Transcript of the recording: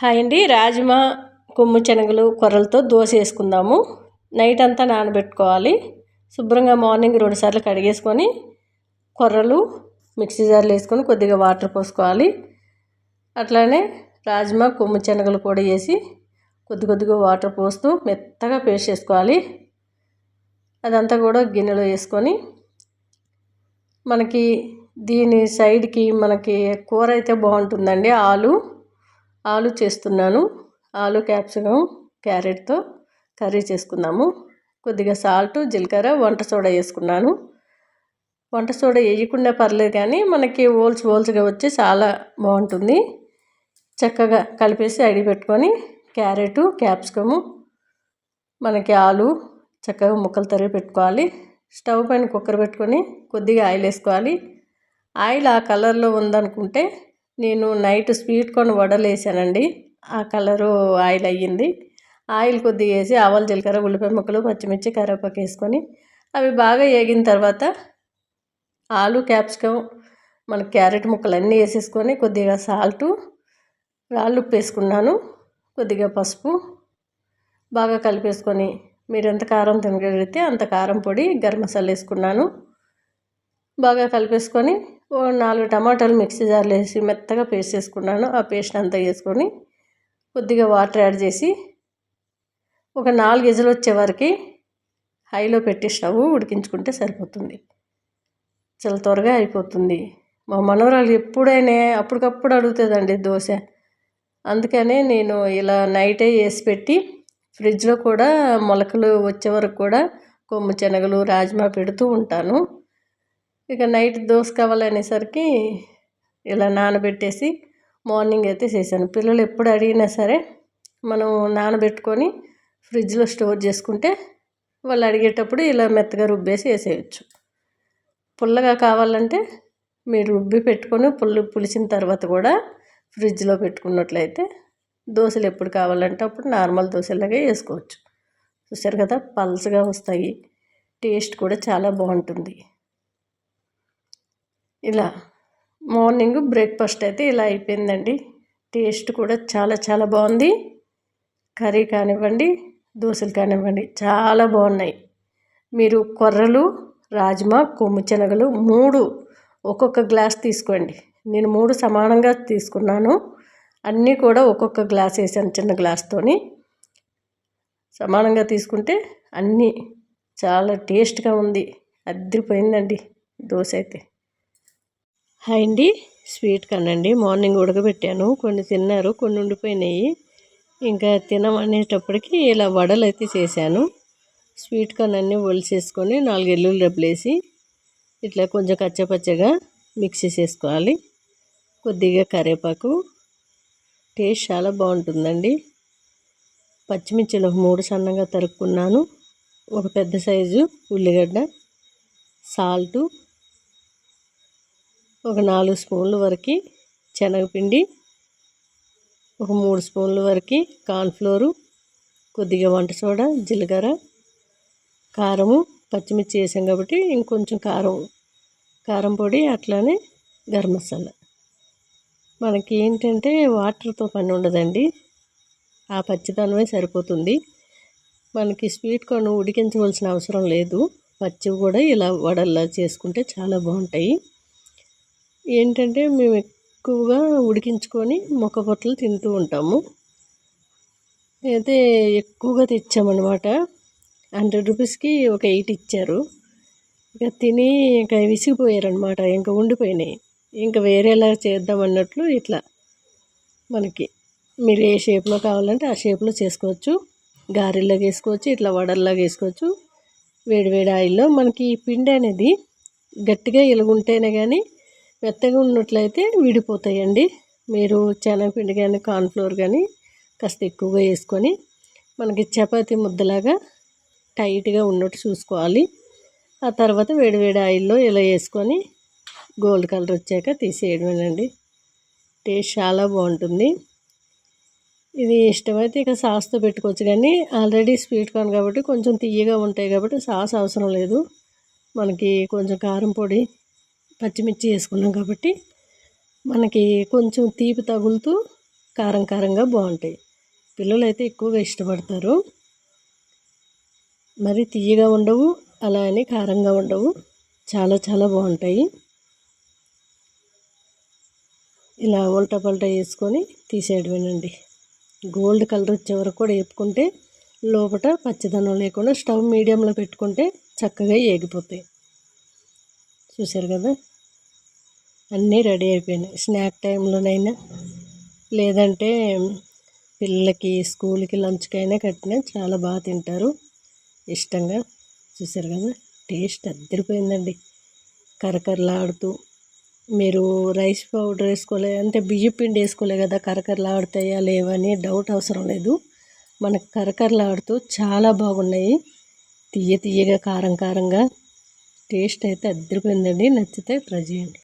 Hi అండి. రాజ్మా కొమ్ము శనగలు కొర్రలతో దోశ వేసుకుందాము. నైట్ అంతా నానబెట్టుకోవాలి. శుభ్రంగా మార్నింగ్ రెండుసార్లు కడిగేసుకొని కొర్రలు మిక్సీ జార్లు వేసుకొని కొద్దిగా వాటర్ పోసుకోవాలి. అట్లానే రాజ్మా కొమ్ము శనగలు కూడా వేసి కొద్ది కొద్దిగా వాటర్ పోస్తూ మెత్తగా పేస్ట్ చేసుకోవాలి. అదంతా కూడా గిన్నెలో వేసుకొని మనకి దీని సైడ్కి మనకి కూర అయితే బాగుంటుందండి. ఆలు ఆలు చేస్తున్నాను. ఆలు క్యాప్సికం క్యారెట్తో కర్రీ చేసుకున్నాము. కొద్దిగా సాల్ట్ జీలకర్ర వంట సోడా వేసుకున్నాను. వంట సోడా వేయకుండా పర్లేదు కానీ మనకి ఓల్స్ ఓల్స్గా వచ్చి చాలా బాగుంటుంది. చక్కగా కలిపేసి అడి పెట్టుకొని క్యారెట్ క్యాప్సికము మనకి ఆలు చక్కగా ముక్కలు తరిగి పెట్టుకోవాలి. స్టవ్ పైన కుక్కర్ పెట్టుకొని కొద్దిగా ఆయిల్ వేసుకోవాలి. ఆయిల్ ఆ కలర్లో ఉందనుకుంటే నేను నైట్ స్వీట్ కార్న్ వడలు వేసానండి ఆ కలరు ఆయిల్ అయ్యింది. ఆయిల్ కొద్దిగా వేసి ఆవాలు జీలకర్ర ఉల్లిపాయ ముక్కలు పచ్చిమిర్చి కరివేపాకు వేసుకొని అవి బాగా వేగిన తర్వాత ఆలు క్యాప్సికమ్ మన క్యారెట్ ముక్కలు అన్నీ వేసేసుకొని కొద్దిగా సాల్టు రాళ్ళు ఉప్పు వేసుకున్నాను. కొద్దిగా పసుపు బాగా కలిపేసుకొని మీరు ఎంత కారం తినగలిగితే అంత కారం పొడి గరం మసాలా వేసుకున్నాను. బాగా కలిపేసుకొని నాలుగు టమాటాలు మిక్సీ జార్లో వేసి మెత్తగా పేస్ట్ చేసుకున్నాను. ఆ పేస్ట్ అంతా వేసుకొని కొద్దిగా వాటర్ యాడ్ చేసి ఒక నాలుగు ఎజలు వచ్చే వరకు హైలో పెట్టి స్టవ్ ఉడికించుకుంటే సరిపోతుంది. చాలా త్వరగా అయిపోతుంది. మా మనవరాలు ఎప్పుడైనా అప్పటికప్పుడు అడుగుతుందండి దోశ. అందుకనే నేను ఇలా నైటే వేసి పెట్టి ఫ్రిడ్జ్లో కూడా మొలకలు వచ్చే వరకు కూడా కొమ్ము శనగలు రాజ్మా పెడుతూ ఉంటాను. ఇక నైట్ దోశ కావాలనేసరికి ఇలా నానబెట్టేసి మార్నింగ్ అయితే చేశాను. పిల్లలు ఎప్పుడు అడిగినా సరే మనం నానబెట్టుకొని ఫ్రిడ్జ్లో స్టోర్ చేసుకుంటే వాళ్ళు అడిగేటప్పుడు ఇలా మెత్తగా రుబ్బేసి వేసేయచ్చు. పుల్లగా కావాలంటే మీరు రుబ్బి పెట్టుకొని పుల్లు పులిసిన తర్వాత కూడా ఫ్రిడ్జ్లో పెట్టుకున్నట్లయితే దోశలు ఎప్పుడు కావాలంటే అప్పుడు నార్మల్ దోశలాగే వేసుకోవచ్చు. చూసారు కదా పల్స్గా వస్తాయి. టేస్ట్ కూడా చాలా బాగుంటుంది. ఇలా మార్నింగ్ బ్రేక్ఫాస్ట్ అయితే ఇలా అయిపోయిందండి. టేస్ట్ కూడా చాలా చాలా బాగుంది. కర్రీ కానివ్వండి దోశలు కానివ్వండి చాలా బాగున్నాయి. మీరు కొర్రలు రాజ్మా కొమ్ము శనగలు మూడు ఒక్కొక్క గ్లాస్ తీసుకోండి. నేను మూడు సమానంగా తీసుకున్నాను. అన్నీ కూడా ఒక్కొక్క గ్లాస్ వేసాను చిన్న గ్లాస్తోని సమానంగా తీసుకుంటే అన్నీ చాలా టేస్ట్గా ఉంది. అద్దరిపోయిందండి దోశ అయితే. హాయ్ అండి. స్వీట్ కనండి. మార్నింగ్ ఉడకబెట్టాను. కొన్ని తిన్నారు కొన్ని ఉండిపోయినాయి. ఇంకా తినమనేటప్పటికి ఇలా వడలు అయితే చేశాను. స్వీట్ కార్న్ అన్నీ ఒలిసేసుకొని నాలుగు ఎల్లుల్లి డబ్బులేసి ఇట్లా కొంచెం కచ్చపచ్చగా మిక్స్ చేసుకోవాలి కొద్దిగా కరివేపాకు టేస్ట్ చాలా బాగుంటుందండి. పచ్చిమిర్చిలు మూడు సన్నగా తరుక్కున్నాను. ఒక పెద్ద సైజు ఉల్లిగడ్డ సాల్టు ఒక నాలుగు స్పూన్ల వరకు శనగపిండి ఒక మూడు స్పూన్ల వరకు కార్న్ఫ్లోరు కొద్దిగా వంట సోడా జీలకర్ర కారము పచ్చిమిర్చి వేసాం కాబట్టి ఇంకొంచెం కారం కారం పొడి అట్లానే గరం మసాలా. మనకి ఏంటంటే వాటర్తో పని ఉండదండి. ఆ పచ్చిదనమే సరిపోతుంది. మనకి స్వీట్ కార్న్ ఉడికించవలసిన అవసరం లేదు. పచ్చివి కూడా ఇలా వడల్లా చేసుకుంటే చాలా బాగుంటాయి. ఏంటంటే మేము ఎక్కువగా ఉడికించుకొని మొక్క పొట్టలు తింటూ ఉంటాము. అయితే ఎక్కువగా తెచ్చామన్నమాట. హండ్రెడ్ రూపీస్కి ఒక ఎయిట్ ఇచ్చారు. ఇక తిని ఇంకా విసిగిపోయారనమాట ఇంకా ఉండిపోయినాయి. ఇంకా వేరేలా చేద్దాం అన్నట్లు ఇట్లా మనకి మీరు ఏ షేప్లో కావాలంటే ఆ షేప్లో చేసుకోవచ్చు. గారెల్లాగా వేసుకోవచ్చు ఇట్లా వడల్లాగా వేసుకోవచ్చు. వేడి వేడి ఆయిల్లో మనకి ఈ పిండి అనేది గట్టిగా ఎలుగుంటేనే కానీ మెత్తగా ఉన్నట్లయితే విడిపోతాయండి. మీరు శనగపిండి కానీ కార్న్ఫ్లోర్ కానీ కాస్త ఎక్కువగా వేసుకొని మనకి చపాతి ముద్దలాగా టైట్గా ఉన్నట్టు చూసుకోవాలి. ఆ తర్వాత వేడివేడి ఆయిల్లో ఇలా వేసుకొని గోల్డ్ కలర్ వచ్చాక తీసేయడమేనండి. టేస్ట్ చాలా బాగుంటుంది. ఇది ఇష్టమైతే ఇక సాస్తో పెట్టుకోవచ్చు కానీ ఆల్రెడీ స్వీట్ కార్న్ కాబట్టి కొంచెం తీయగా ఉంటాయి కాబట్టి సాస్ అవసరం లేదు. మనకి కొంచెం కారం పొడి పచ్చిమిర్చి వేసుకున్నాం కాబట్టి మనకి కొంచెం తీపి తగులుతూ కారం కారంగా బాగుంటాయి. పిల్లలు అయితే ఎక్కువగా ఇష్టపడతారు. మరి తీయగా ఉండవు అలా అని కారంగా ఉండవు. చాలా చాలా బాగుంటాయి. ఇలా ఉల్టా పల్టా వేసుకొని తీసేయడమేనండి. గోల్డ్ కలర్ వచ్చే వరకు కూడా వేపుకుంటే లోపల పచ్చదనం లేకుండా స్టవ్ మీడియంలో పెట్టుకుంటే చక్కగా ఏగిపోతాయి. చూసారు కదా? అన్నీ రెడీ అయిపోయినాయి. స్నాక్ టైంలోనైనా లేదంటే పిల్లలకి స్కూల్కి లంచ్కైనా కట్టినా చాలా బాగా తింటారు. ఇష్టంగా చూసారు కదా? టేస్ట్ అద్దరిపోయిందండి. కరకరలాడుతూ. మీరు రైస్ పౌడర్ వేసుకోలే అంటే బియ్య పిండి వేసుకోలే కదా? కరకరలాడుతాయా లేవని డౌట్ అవసరం లేదు. మనకు కరకరలాడుతూ చాలా బాగున్నాయి. తీయ తీయగా కారం కారంగా టేస్ట్ అయితే అద్దరిపోయిందండి. నచ్చితే ట్రై చేయండి.